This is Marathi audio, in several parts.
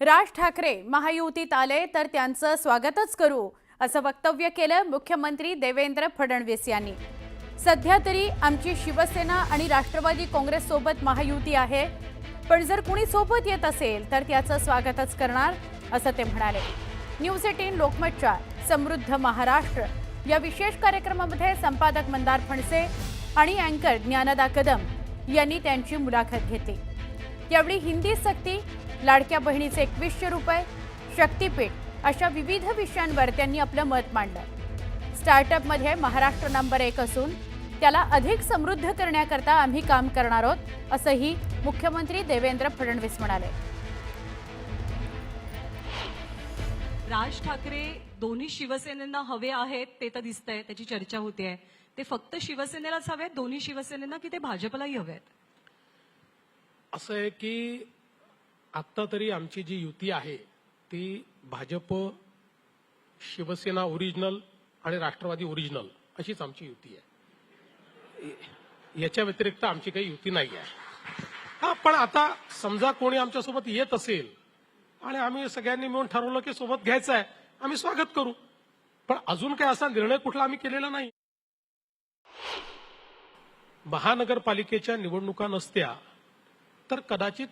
राज ठाकरे महायुतीत आले तर त्यांचं स्वागतच करू असं वक्तव्य केलं मुख्यमंत्री देवेंद्र फडणवीस यांनी. सध्या तरी आमची शिवसेना आणि राष्ट्रवादी काँग्रेस सोबत महायुती आहे पण जर कुणी सोबत येत असेल तर त्याचं स्वागतच करणार असं ते म्हणाले. न्यूज एटीन लोकमतच्या समृद्ध महाराष्ट्र या विशेष कार्यक्रमामध्ये संपादक मंदार फणसे आणि अँकर ज्ञानदा कदम यांनी त्यांची मुलाखत घेतली. यावेळी हिंदी सक्ती लाडक्या बहिणीचे एकवीसशे रुपये शक्तीपीठ अशा विविध विषयांवर त्यांनी आपलं मत मांडलं. स्टार्टअपमध्ये महाराष्ट्र नंबर एक असून त्याला अधिक समृद्ध करण्याकरता आम्ही काम करणार आहोत असंही मुख्यमंत्री देवेंद्र फडणवीस म्हणाले. राज ठाकरे दोन्ही शिवसेनेना हवे आहेत ते तर दिसतंय त्याची चर्चा होते ते फक्त शिवसेनेलाच हवे आहेत दोन्ही शिवसेनेना की ते भाजपलाही हवे आहेत असं आहे की आत्ता तरी आमची जी युती आहे ती भाजप शिवसेना ओरिजिनल आणि राष्ट्रवादी ओरिजिनल अशीच आमची युती आहे. याच्या व्यतिरिक्त आमची काही युती नाही आहे. हा पण आता समजा कोणी आमच्यासोबत येत असेल आणि आम्ही सगळ्यांनी मिळून ठरवलं की सोबत घ्यायचं आहे आम्ही स्वागत करू. पण अजून काही असा निर्णय कुठला आम्ही केलेला नाही. महानगरपालिकेच्या निवडणुका नसत्या तर कदाचित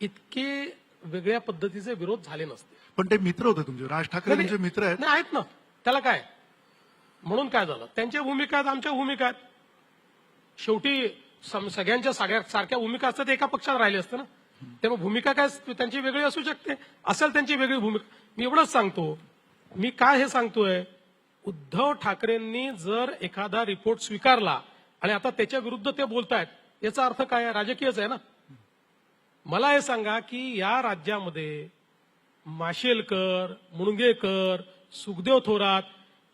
इतके वेगळ्या पद्धतीचे विरोध झाले नसते. पण ते मित्र होते तुमचे. राज ठाकरे तुमचे मित्र आहेत. नाही आहेत ना. त्याला काय? म्हणून काय झालं? त्यांच्या भूमिका आहेत आमच्या भूमिका आहेत. शेवटी सगळ्यांच्या साग्या- सारख्या भूमिका असतात एका पक्षात राहिले असते ना. त्यामुळे भूमिका काय त्यांची वेगळी असू शकते. असेल त्यांची वेगळी भूमिका. मी एवढंच सांगतो. मी काय हे सांगतोय? उद्धव ठाकरेंनी जर एखादा रिपोर्ट स्वीकारला आणि आता त्याच्या विरुद्ध ते बोलतायत याचा अर्थ काय राजकीयच आहे ना. मला हे सांगा की या राज्यामध्ये माशेलकर मुणगेकर सुखदेव थोरात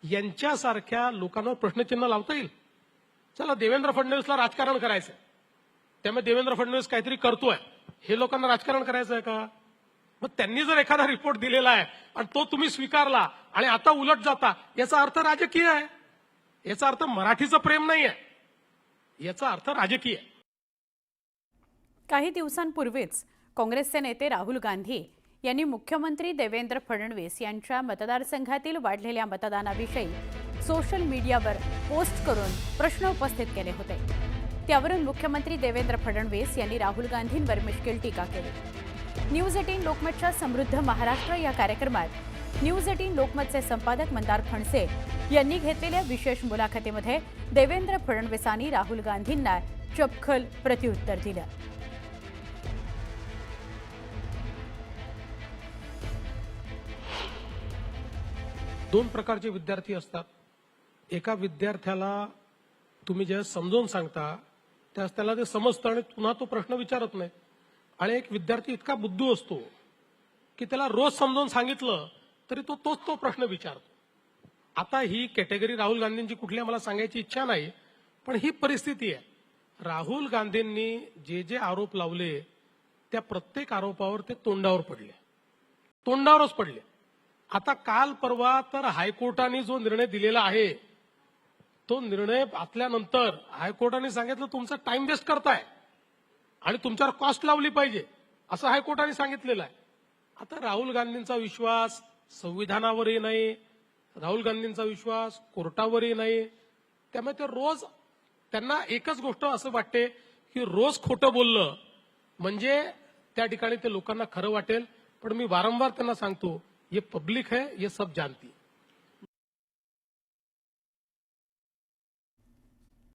यांच्यासारख्या लोकांवर प्रश्नचिन्ह लावता येईल? चला देवेंद्र फडणवीसला राजकारण करायचंय. त्यामुळे देवेंद्र फडणवीस काहीतरी करतोय. हे लोकांना राजकारण करायचं आहे का? मग त्यांनी जर एखादा रिपोर्ट दिलेला आहे आणि तो तुम्ही स्वीकारला आणि आता उलट जाता याचा अर्थ राजकीय आहे. याचा अर्थ मराठीचं प्रेम नाही आहे याचा अर्थ राजकीय आहे. काही दिवसांपूर्वीच काँग्रेसचे नेते राहुल गांधी यांनी मुख्यमंत्री देवेंद्र फडणवीस यांच्या मतदारसंघातील वाढलेल्या मतदानाविषयी सोशल मीडियावर पोस्ट करून प्रश्न उपस्थित केले होते. त्यावरून मुख्यमंत्री देवेंद्र फडणवीस यांनी राहुल गांधींवर मिश्किल टीका केली. न्यूज एटीन लोकमतच्या समृद्ध महाराष्ट्र या कार्यक्रमात न्यूज एटीन लोकमतचे संपादक मंदार फणसे यांनी घेतलेल्या विशेष मुलाखतीमध्ये देवेंद्र फडणवीसांनी राहुल गांधींना चपखल प्रत्युत्तर दिलं. दोन प्रकारचे विद्यार्थी असतात. एका विद्यार्थ्याला तुम्ही ज्या समजावून सांगता त्यावेळेस त्याला ते समजतं आणि पुन्हा तो प्रश्न विचारत नाही. आणि एक विद्यार्थी इतका बुद्धू असतो की त्याला रोज समजावून सांगितलं तरी तो तोच तो प्रश्न विचारतो. आता ही कॅटेगरी राहुल गांधींची कुठली मला सांगायची इच्छा नाही पण ही परिस्थिती आहे. राहुल गांधींनी जे जे आरोप लावले त्या प्रत्येक आरोपावर ते तोंडावर पडले. तोंडावरच पडले. आता काल परवा तर हायकोर्टाने जो निर्णय दिलेला आहे तो निर्णय आतल्यानंतर हायकोर्टाने सांगितलं तुमचा टाइम वेस्ट करताय आणि तुमच्यावर कॉस्ट लावली पाहिजे. असं हायकोर्टाने सांगितलेलं आहे. आता राहुल गांधींचा विश्वास संविधानावरही नाही राहुल गांधींचा विश्वास कोर्टावरही नाही त्यामुळे ते रोज त्यांना एकच गोष्ट असं वाटते की रोज खोटं बोललं म्हणजे त्या ठिकाणी ते लोकांना खरं वाटेल. पण मी वारंवार त्यांना सांगतो ये पब्लिक है ये सब जानती है।